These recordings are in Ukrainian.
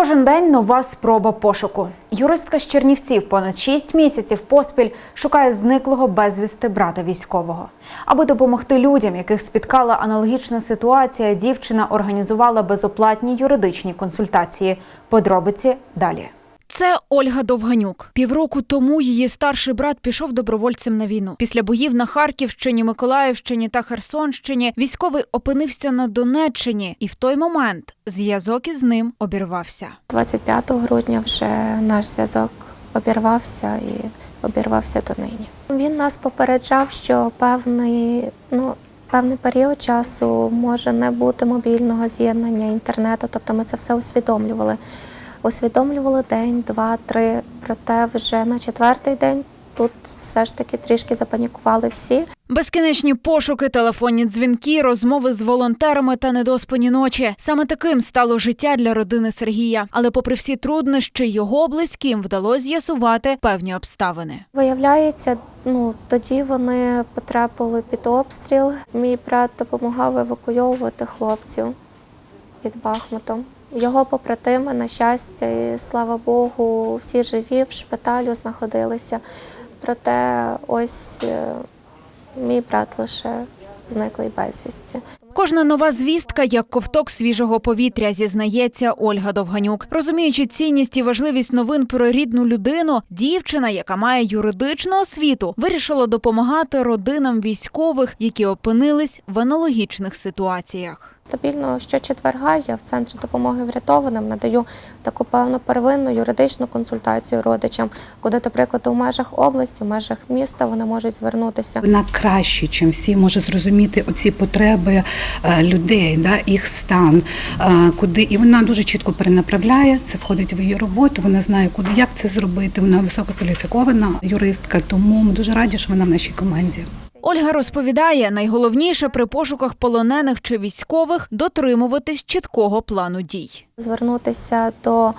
Кожен день нова спроба пошуку. Юристка з Чернівців понад 6 місяців поспіль шукає зниклого безвісти брата військового. Аби допомогти людям, яких спіткала аналогічна ситуація, дівчина організувала безоплатні юридичні консультації. Подробиці далі. Це Ольга Довганюк. Півроку тому її старший брат пішов добровольцем на війну. Після боїв на Харківщині, Миколаївщині та Херсонщині військовий опинився на Донеччині, і в той момент зв'язок із ним обірвався. 25 грудня вже наш зв'язок обірвався і обірвався донині. Він нас попереджав, що певний, ну, певний період часу може не бути мобільного з'єднання інтернету, тобто ми це все усвідомлювали. Усвідомлювали день, два, три. Проте вже на четвертий день тут все ж таки трішки запанікували всі. Безкінечні пошуки, телефонні дзвінки, розмови з волонтерами та недоспані ночі. Саме таким стало життя для родини Сергія. Але, попри всі труднощі, його близьким вдалося з'ясувати певні обставини. Виявляється, ну тоді вони потрапили під обстріл. Мій брат допомагав евакуйовувати хлопців під Бахмутом. Його побратими, на щастя, і слава Богу, всі живі в шпиталю знаходилися. Проте ось е, мій брат лише зниклий безвісті. Кожна нова звістка як ковток свіжого повітря, зізнається Ольга Довганюк. Розуміючи цінність і важливість новин про рідну людину, дівчина, яка має юридичну освіту, вирішила допомагати родинам військових, які опинились в аналогічних ситуаціях. Стабільно щочетверга я в центрі допомоги врятованим надаю таку певну первинну юридичну консультацію родичам, куди, наприклад, у межах області, в межах міста вони можуть звернутися. Вона краще, чим всі може зрозуміти оці потреби людей, да, їх стан, е, куди і вона дуже чітко перенаправляє. Це входить в її роботу. Вона знає, куди як це зробити. Вона висококваліфікована юристка, тому ми дуже раді, що вона в нашій команді. Ольга розповідає, найголовніше при пошуках полонених чи військових дотримуватись чіткого плану дій. Звернутися до е,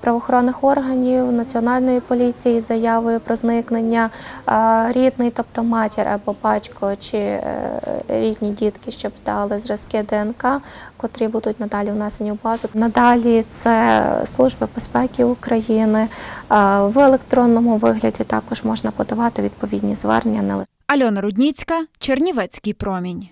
правоохоронних органів національної поліції з заявою про зникнення е, рідний, тобто матір або батько чи е, рідні дітки, щоб здали зразки ДНК, котрі будуть надалі внесені в базу. Надалі це Служба безпеки України. В електронному вигляді також можна подавати відповідні звернення. Альона Рудніцька, Чернівецький промінь.